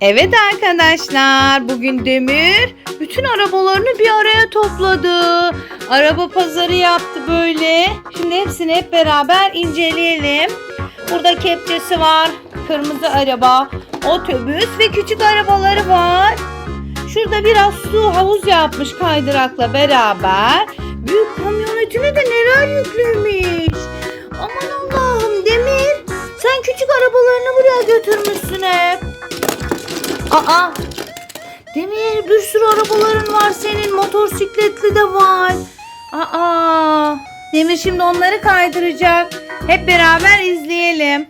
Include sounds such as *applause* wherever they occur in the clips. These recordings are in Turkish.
Evet arkadaşlar bugün Demir bütün arabalarını bir araya topladı. Araba pazarı yaptı böyle. Şimdi hepsini hep beraber inceleyelim. Burada kepçesi var. Kırmızı araba, otobüs ve küçük arabaları var. Şurada biraz su havuz yapmış kaydırakla beraber. Büyük kamyonetine de neler yüklemiş. Aman Allah'ım Demir. Sen küçük arabalarını buraya götürmüşsün hep. Aa! Demir bir sürü arabaların var senin. Motosikletli de var. Aa! Demir şimdi onları kaydıracak. Hep beraber izleyelim.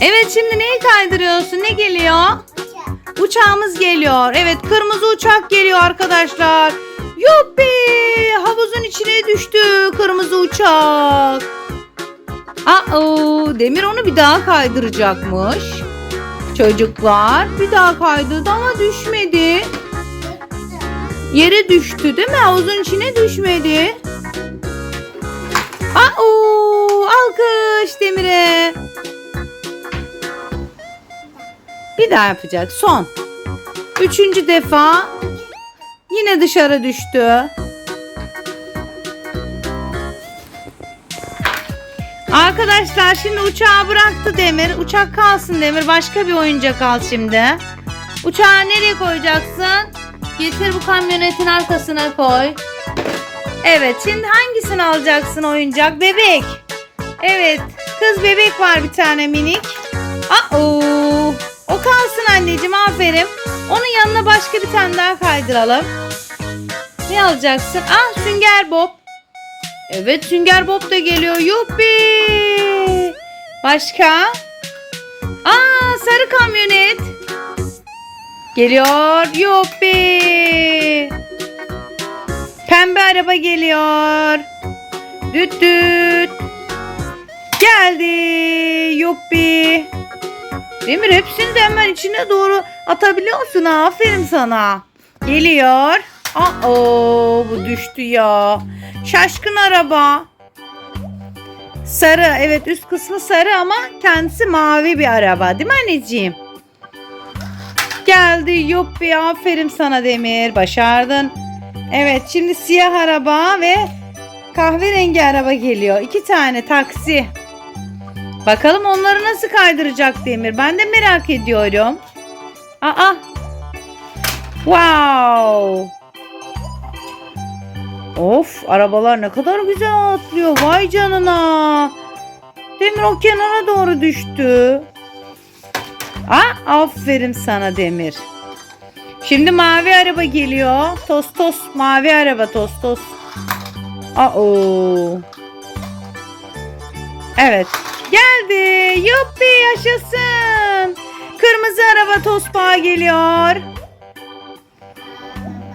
Evet şimdi neyi kaydırıyorsun? Ne geliyor? Uçağımız geliyor. Evet kırmızı uçak geliyor arkadaşlar. Yuppi! Havuzun içine düştü kırmızı uçak. Aa, Demir onu bir daha kaydıracakmış. Çocuklar bir daha kaydırdı ama düşmedi. Yere düştü değil mi? Havuzun içine düşmedi. Aa, alkış Demir'e. Bir daha yapacak. Son. Üçüncü defa yine dışarı düştü. Arkadaşlar şimdi uçağı bıraktı Demir. Uçak kalsın Demir. Başka bir oyuncak al şimdi. Uçağı nereye koyacaksın? Getir bu kamyonetin arkasına koy. Evet şimdi hangisini alacaksın oyuncak? Bebek. Evet kız bebek var bir tane minik. Aa, o kalsın anneciğim aferin. Onun yanına başka bir tane daha kaydıralım. Ne alacaksın? Ah sünger bob. Evet Sünger Bob da geliyor. Yuppi. Başka? Aa sarı kamyonet. Geliyor. Yuppi. Pembe araba geliyor. Düt düt. Geldi. Yuppi. Demir hepsini de hemen içine doğru atabiliyorsun ha. Aferin sana. Geliyor. Aa bu düştü ya. Şaşkın araba. Sarı. Evet üst kısmı sarı ama kendisi mavi bir araba. Değil mi anneciğim? Geldi. Yuppi. Aferin sana Demir. Başardın. Evet şimdi siyah araba ve kahverengi araba geliyor. İki tane taksi. Bakalım onları nasıl kaydıracak Demir. Ben de merak ediyorum. Aa. Wow. Of arabalar ne kadar güzel atlıyor. Vay canına. Demir o kenara doğru düştü. Aa, aferin sana Demir. Şimdi mavi araba geliyor. Tos tos mavi araba tos tos. Aa. Evet. Geldi. Yuppi yaşasın. Kırmızı araba tospağa geliyor.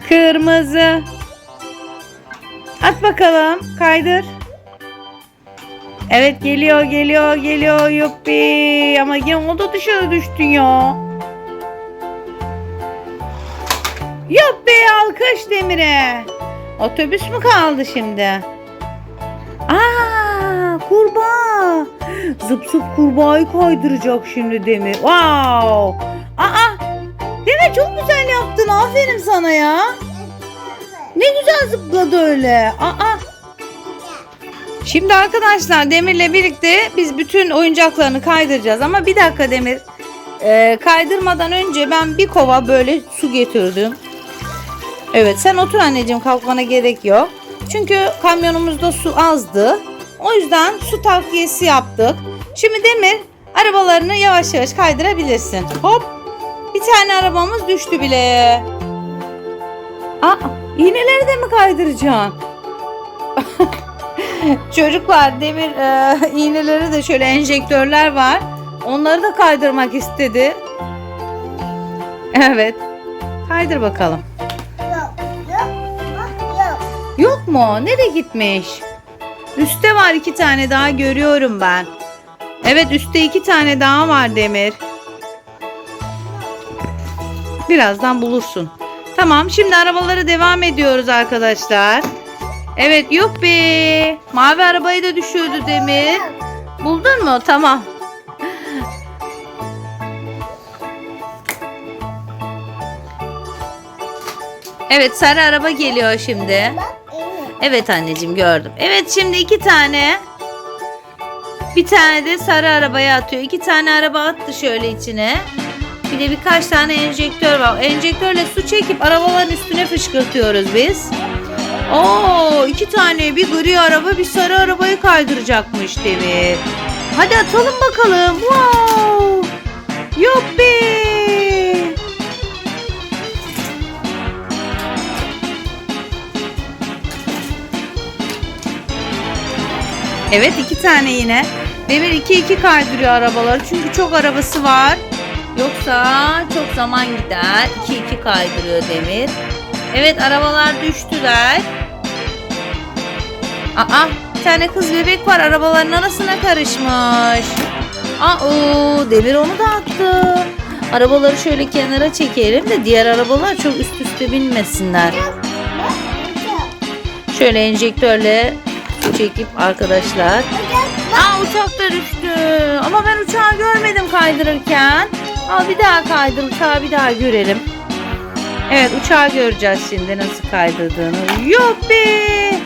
Kırmızı. At bakalım. Kaydır. Evet geliyor geliyor geliyor yuppi. Ama yine o da dışarı düştün ya. Yuppi alkış Demir'e. Otobüs mü kaldı şimdi? Aa kurbağa. Zıp zıp kurbağayı kaydıracak şimdi Demir. Wow. Aa Demir çok güzel yaptın. Aferin sana ya. Ne güzel zıpladı öyle. Aa. Şimdi arkadaşlar Demir'le birlikte biz bütün oyuncaklarını kaydıracağız. Ama bir dakika Demir. Ee, kaydırmadan önce ben bir kova böyle su getirdim. Evet sen otur anneciğim kalkmana gerek yok. Çünkü kamyonumuzda su azdı. O yüzden su takviyesi yaptık. Şimdi Demir arabalarını yavaş yavaş kaydırabilirsin. Hop. Bir tane arabamız düştü bile. Aa, iğneleri de mi kaydıracaksın? *laughs* Çocuklar demir e, iğneleri de şöyle enjektörler var. Onları da kaydırmak istedi. Evet. Kaydır bakalım. Yok mu? Nereye gitmiş? Üste var iki tane daha görüyorum ben. Evet üstte iki tane daha var Demir. Birazdan bulursun. Tamam şimdi arabalara devam ediyoruz arkadaşlar. Evet yok be. Mavi arabayı da düşürdü demir. Buldun mu? Tamam. Evet sarı araba geliyor şimdi. Evet anneciğim gördüm. Evet şimdi iki tane. Bir tane de sarı arabaya atıyor. İki tane araba attı şöyle içine. Bir de birkaç tane enjektör var. Enjektörle su çekip arabaların üstüne fışkırtıyoruz biz. Oo iki tane bir gri araba bir sarı arabayı kaydıracakmış Demir. Hadi atalım bakalım. Wow. Yuppi. Evet iki tane yine. Demir iki iki kaydırıyor arabaları. Çünkü çok arabası var. Yoksa çok zaman gider. İki iki kaydırıyor Demir. Evet arabalar düştüler. Aa bir tane kız bebek var arabaların arasına karışmış. Aa Demir onu da attı. Arabaları şöyle kenara çekelim de diğer arabalar çok üst üste binmesinler. Şöyle enjektörle çekip arkadaşlar. Aa uçak da düştü. Ama ben uçağı görmedim kaydırırken. Aa bir daha kaydır uçağı bir daha görelim. Evet uçağı göreceğiz şimdi nasıl kaydırdığını. Yuppi.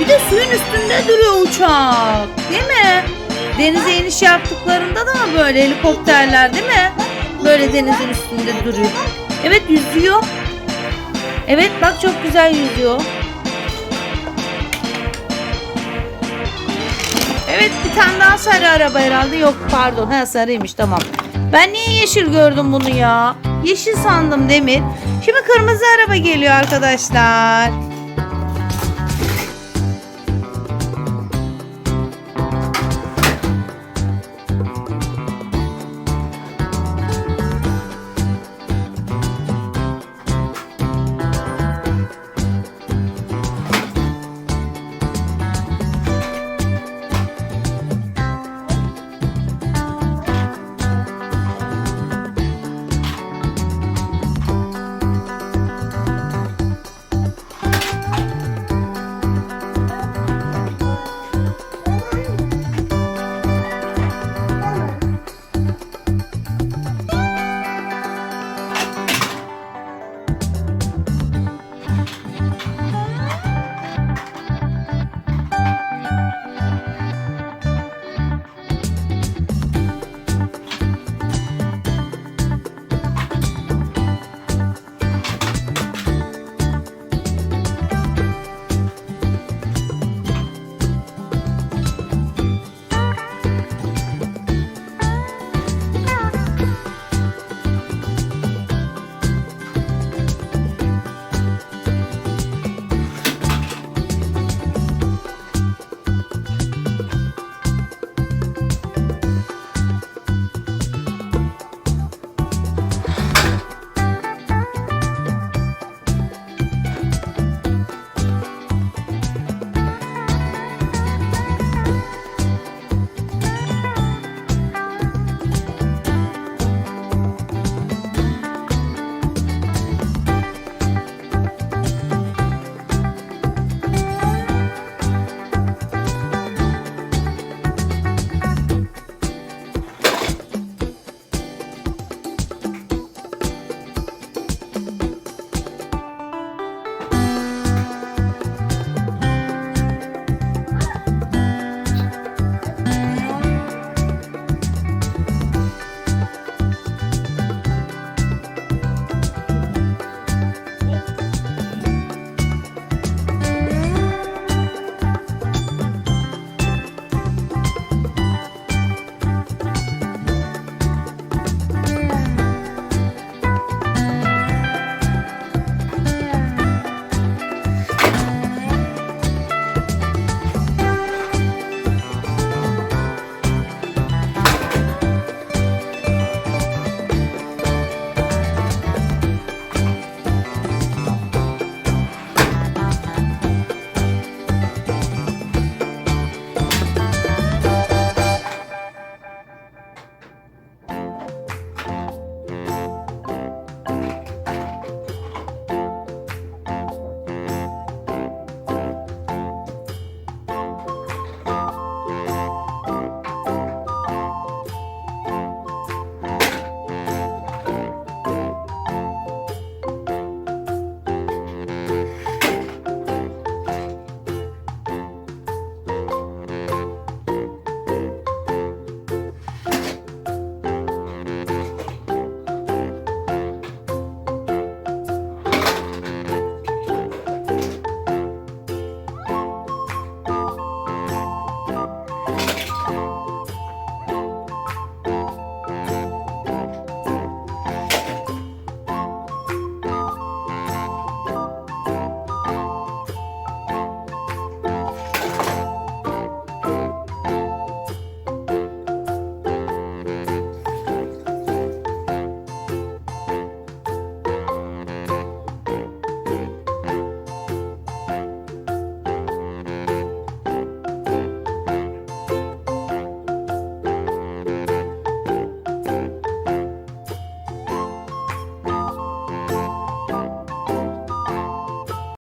Bir de suyun üstünde duruyor uçak. Değil mi? Denize iniş yaptıklarında da böyle helikopterler değil mi? Böyle denizin üstünde duruyor. Evet yüzüyor. Evet bak çok güzel yüzüyor. Evet bir tane daha sarı araba herhalde. Yok pardon ha sarıymış tamam. Ben niye yeşil gördüm bunu ya? Yeşil sandım Demir. Şimdi kırmızı araba geliyor arkadaşlar.